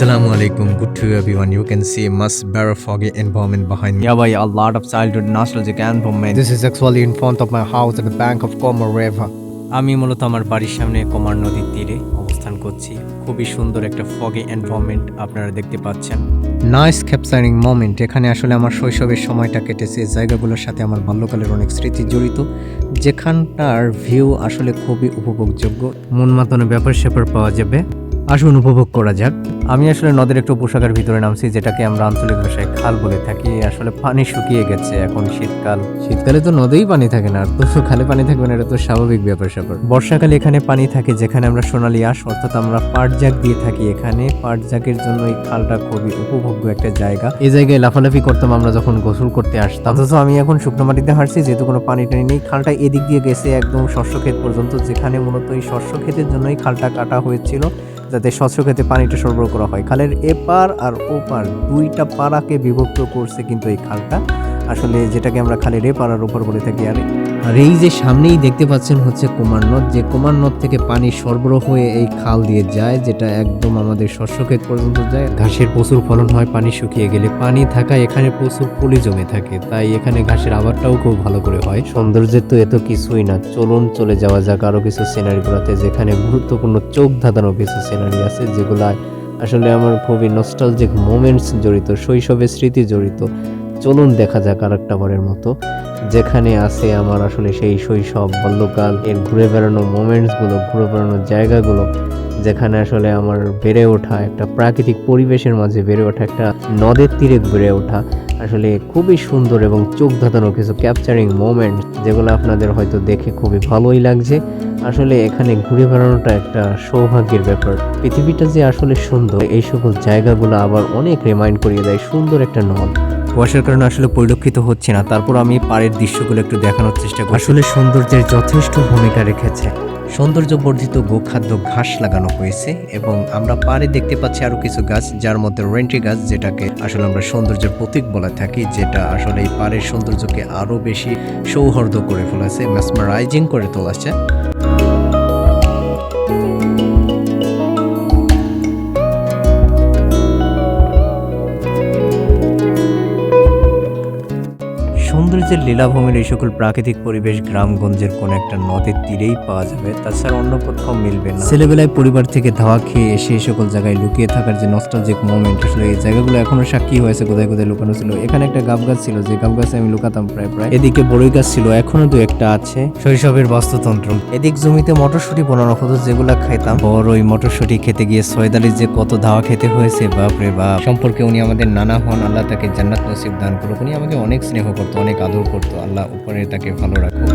Assalamu alaikum. Good to everyone. You can see much better foggy environment behind me. Yeah, boy, a lot of childhood nostalgic environment. This is actually in front of my house at the bank of Como River. আমি মূলত আমার বাড়ির সামনে কুমার নদীর তীরে অবস্থান করছি খুবই সুন্দর একটা ফগি এনভায়রনমেন্ট আপনারা দেখতে পাচ্ছেন নাইস ক্যাপচারিং মোমেন্ট এখানে আসলে আমার শৈশবের সময়টা কেটেছে এই জায়গাগুলোর সাথে আমার বাল্যকালের অনেক স্মৃতি জড়িত যেখানটার ভিউ আসলে খুবই উপভোগযোগ্য মন মাতানো ব্যাপার স্যাপার পাওয়া যাবে আসুন উপভোগ করা যাক। আমি আসলে নদের একটু পোশাকের ভিতরে নামছি যেটাকে আমরা আঞ্চলিক ভাষায় খাল বলে থাকি। আসলে পানি শুকিয়ে গেছে এখন শীতকাল। শীতকালে তো নদেই পানি থাকে না আর তো খালে পানি থাকবে না এটা তো স্বাভাবিক ব্যাপার স্যাপার। বর্ষাকালে এখানে পানি থাকে যেখানে আমরা সোনালি আস অর্থাৎ আমরা পাট পাটজাক দিয়ে থাকি এখানে। পাটজাকের জন্য এই খালটা খুবই উপভোগ্য একটা জায়গা। এই জায়গায় লাফালাফি করতাম আমরা যখন গোসল করতে আসতাম। অথচ আমি এখন শুকনো মাটিতে হাঁটছি যেহেতু কোনো পানি টানি নেই। খালটা এদিক দিয়ে গেছে একদম শস্য ক্ষেত পর্যন্ত যেখানে মূলত এই শস্য ক্ষেতের জন্যই খালটা কাটা হয়েছিল। যাতে শস্য ক্ষেতে পানিটা সরবরাহ করা হয়। খালের এপার আর ওপার দুইটা পাড়াকে বিভক্ত করছে কিন্তু এই খালটা। আসলে যেটাকে আমরা খালি এপার আর ওপার বলে থাকি, আর। আর এই যে সামনেই দেখতে পাচ্ছেন হচ্ছে কুমার নদ, যে কুমার নদ থেকে পানি সরবরাহ হয়ে এই খাল দিয়ে যায়, যেটা একদম আমাদের শস্যক্ষেত পর্যন্ত যায়। ঘাসের প্রচুর ফলন হয়, পানি শুকিয়ে গেলে পানি থাকায় এখানে প্রচুর পলি জমে থাকে, তাই এখানে ঘাসের আবারটাও খুব ভালো করে হয়। সৌন্দর্যের তো এত কিছুই না, চলুন চলে যাওয়া যাক আরও কিছু সিনারিগুলোতে যেখানে গুরুত্বপূর্ণ চোখ ধাঁধানো কিছু সিনারি আছে যেগুলা আসলে আমার খুবই নস্টালজিক মোমেন্টস জড়িত, শৈশবের স্মৃতি জড়িত। চলুন দেখা যাক আর একটা বারের মতো। যেখানে আছে আমার আসলে সেই শৈশব, বাল্যকাল, এর ঘুরে বেড়ানো মোমেন্টসগুলো ঘুরে বেড়ানোর জায়গাগুলো, যেখানে আসলে আমার বেড়ে ওঠা একটা প্রাকৃতিক পরিবেশের মাঝে বেড়ে ওঠা একটা নদের তীরে বেড়ে ওঠা আসলে খুবই সুন্দর এবং চোখ ধাঁধানো কিছু ক্যাপচারিং মোমেন্ট যেগুলো আপনাদের হয়তো দেখে খুবই ভালোই লাগছে। আসলে এখানে ঘুরে বেড়ানোটা একটা সৌভাগ্যের ব্যাপার। পৃথিবীটা যে আসলে সুন্দর, এই সকল জায়গাগুলো আবার অনেক রিমাইন্ড করিয়ে দেয় সুন্দর একটা নদ। কুয়াশার কারণে আসলে পরিলক্ষিত হচ্ছে না। তারপর আমি পাড়ের দৃশ্যগুলো একটু দেখানোর চেষ্টা করি। আসলে সৌন্দর্যের যথেষ্ট ভূমিকা রেখেছে। সৌন্দর্য বর্ধিত গোখাদ্য ঘাস লাগানো হয়েছে এবং আমরা পাড়ে দেখতে পাচ্ছি আরও কিছু গাছ যার মধ্যে রেন্টি গাছ যেটাকে আসলে আমরা সৌন্দর্যের প্রতীক বলে থাকি যেটা আসলে এই পাড়ের সৌন্দর্যকে আরও বেশি সৌহার্দ্য করে ফেলেছে ম্যাসমারাইজিং করে তোলাছে। সৌন্দর্যের লীলাভূমির এই সকল প্রাকৃতিক পরিবেশ গ্রামগঞ্জের কোন একটা নদীর তীরেই পাওয়া যাবে তাছাড়া অন্য কোথাও মিলবে না। ছেলেবেলায় পরিবার থেকে ধাওয়া খেয়ে এসে এই সকল জায়গায় লুকিয়ে থাকার যে নস্টালজিক মোমেন্ট আসলে এই জায়গাগুলো এখনও সাক্ষী হয়েছে কোথায় কোথায় লুকানো ছিল? এখানে একটা গাব গাছ ছিল যে গাব গাছে আমি লুকাতাম প্রায় প্রায়। এদিকে বড়ই গাছ ছিল এখনও দু একটা আছে। শৈশবের বাস্তুতন্ত্র। এদিক জমিতে মটরশুঁটি বানানো হতো যেগুলা খাইতাম। বড় ওই মটরশুঁটি খেতে গিয়ে সয়দালির যে কত ধাওয়া খেতে হয়েছে বাপরে বাপ। সম্পর্কে উনি আমাদের নানা হন আল্লাহ তাকে জান্নাত নসিব দান করুক। উনি আমাকে অনেক স্নেহ করতো অনেক আদর করতো। আল্লাহ উপরে তাকে ভালো রাখুক।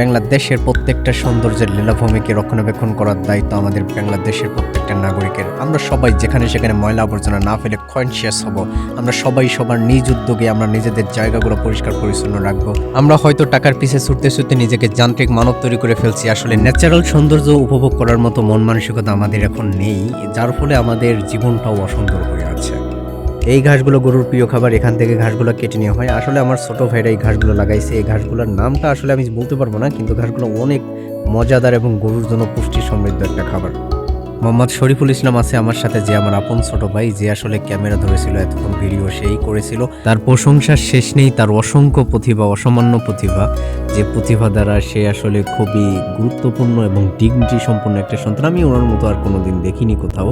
বাংলাদেশের প্রত্যেকটা সৌন্দর্যের লীলাভূমিকে রক্ষণাবেক্ষণ করার দায়িত্ব আমাদের বাংলাদেশের প্রত্যেকটা নাগরিকের। আমরা সবাই যেখানে সেখানে ময়লা আবর্জনা না ফেলে কনসিয়াস হব। আমরা সবাই সবার নিজ উদ্যোগে আমরা নিজেদের জায়গাগুলো পরিষ্কার পরিচ্ছন্ন রাখব। আমরা হয়তো টাকার পিছে ছুটতে ছুটতে নিজেকে যান্ত্রিক মানব তৈরি করে ফেলছি। আসলে ন্যাচারাল সৌন্দর্য উপভোগ করার মতো মন মানসিকতা আমাদের এখন নেই, যার ফলে আমাদের জীবনটাও অসুন্দর হয়ে এই ঘাসগুলো গরুর প্রিয় খাবার, এখান থেকে ঘাসগুলো কেটে নেওয়া হয়। আসলে আমার ছোট ভাইরা এই ঘাসগুলো লাগাইছে। এই ঘাসগুলোর নামটা আসলে আমি বলতে পারব না, কিন্তু ঘাসগুলো অনেক মজাদার এবং গরুর জন্য পুষ্টি সমৃদ্ধ একটা খাবার। মোহাম্মদ শরীফুল ইসলাম আছে আমার সাথে, যে আমার আপন ছোট ভাই, যে আসলে ক্যামেরা ধরেছিল, এতক্ষণ ভিডিও সেই করেছিল। তার প্রশংসার শেষ নেই, তার অসংখ্য প্রতিভা, অসামান্য প্রতিভা, যে প্রতিভা দ্বারা সে আসলে খুবই গুরুত্বপূর্ণ এবং ডিগনিটি সম্পন্ন একটা সন্তান। আমি ওনার মতো আর কোনোদিন দেখিনি কোথাও।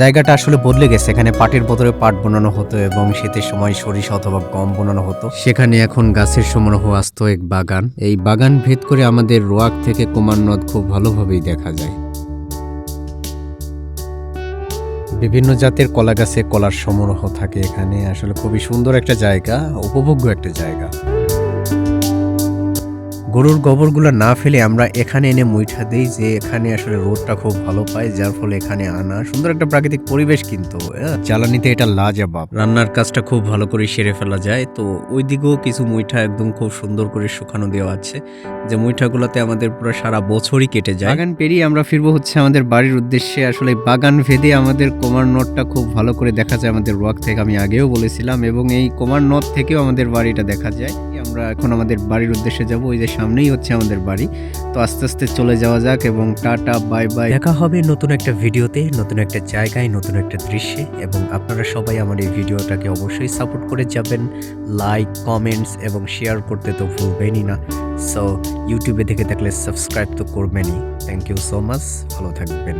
জায়গাটা আসলে বদলে গেছে। এখানে পাটের বদলে পাট বোনানো হতো এবং শীতের সময় সরিষা অথবা গম বোনানো হতো। সেখানে এখন গাছের সমারোহ আস্ত এক বাগান। এই বাগান ভেদ করে আমাদের রোয়াক থেকে কুমার নদ খুব ভালোভাবেই দেখা যায়। বিভিন্ন জাতের কলা গাছে কলার সমারোহ থাকে এখানে। আসলে খুবই সুন্দর একটা জায়গা, উপভোগ্য একটা জায়গা। গরুর গোবরগুলো না ফেলে আমরা এখানে এনে মুইঠা দেই যে এখানে আসলে রোদটা খুব ভালো পায় যার ফলে এখানে আনা সুন্দর একটা প্রাকৃতিক পরিবেশ কিন্তু হ্যাঁ, জ্বালানিতে এটা লাজবাব। রান্নার কাজটা খুব ভালো করে সেরে ফেলা যায়। তো ওই দিকেও কিছু মুইঠা একদম খুব সুন্দর করে শুকানো দেওয়া আছে। যে মুইঠাগুলোতে আমাদের পুরো সারা বছরই কেটে যায়। বাগান পেরিয়ে আমরা ফিরবো হচ্ছে আমাদের বাড়ির উদ্দেশ্যে। আসলে বাগান ভেদে আমাদের কোমার নদটা খুব ভালো করে দেখা যায় আমাদের রোয়াক থেকে আমি আগেও বলেছিলাম এবং এই কোমার নদ থেকেও আমাদের বাড়িটা দেখা যায়। আমরা এখন আমাদের বাড়ির উদ্দেশ্যে যাব। ওই যে সামনেই হচ্ছে আমাদের বাড়ি। তো আস্তে আস্তে চলে যাওয়া যাক এবং টাটা, বাই বাই। দেখা হবে নতুন একটা ভিডিওতে, নতুন একটা জায়গায়, নতুন একটা দৃশ্যে। এবং আপনারা সবাই আমার এই ভিডিওটাকে অবশ্যই সাপোর্ট করে যাবেন। লাইক কমেন্টস এবং শেয়ার করতে তো ভুলবেনই না। সো ইউটিউবে দেখে থাকলে সাবস্ক্রাইব তো করবেনই। থ্যাংক ইউ সো মাচ ভালো থাকবেন।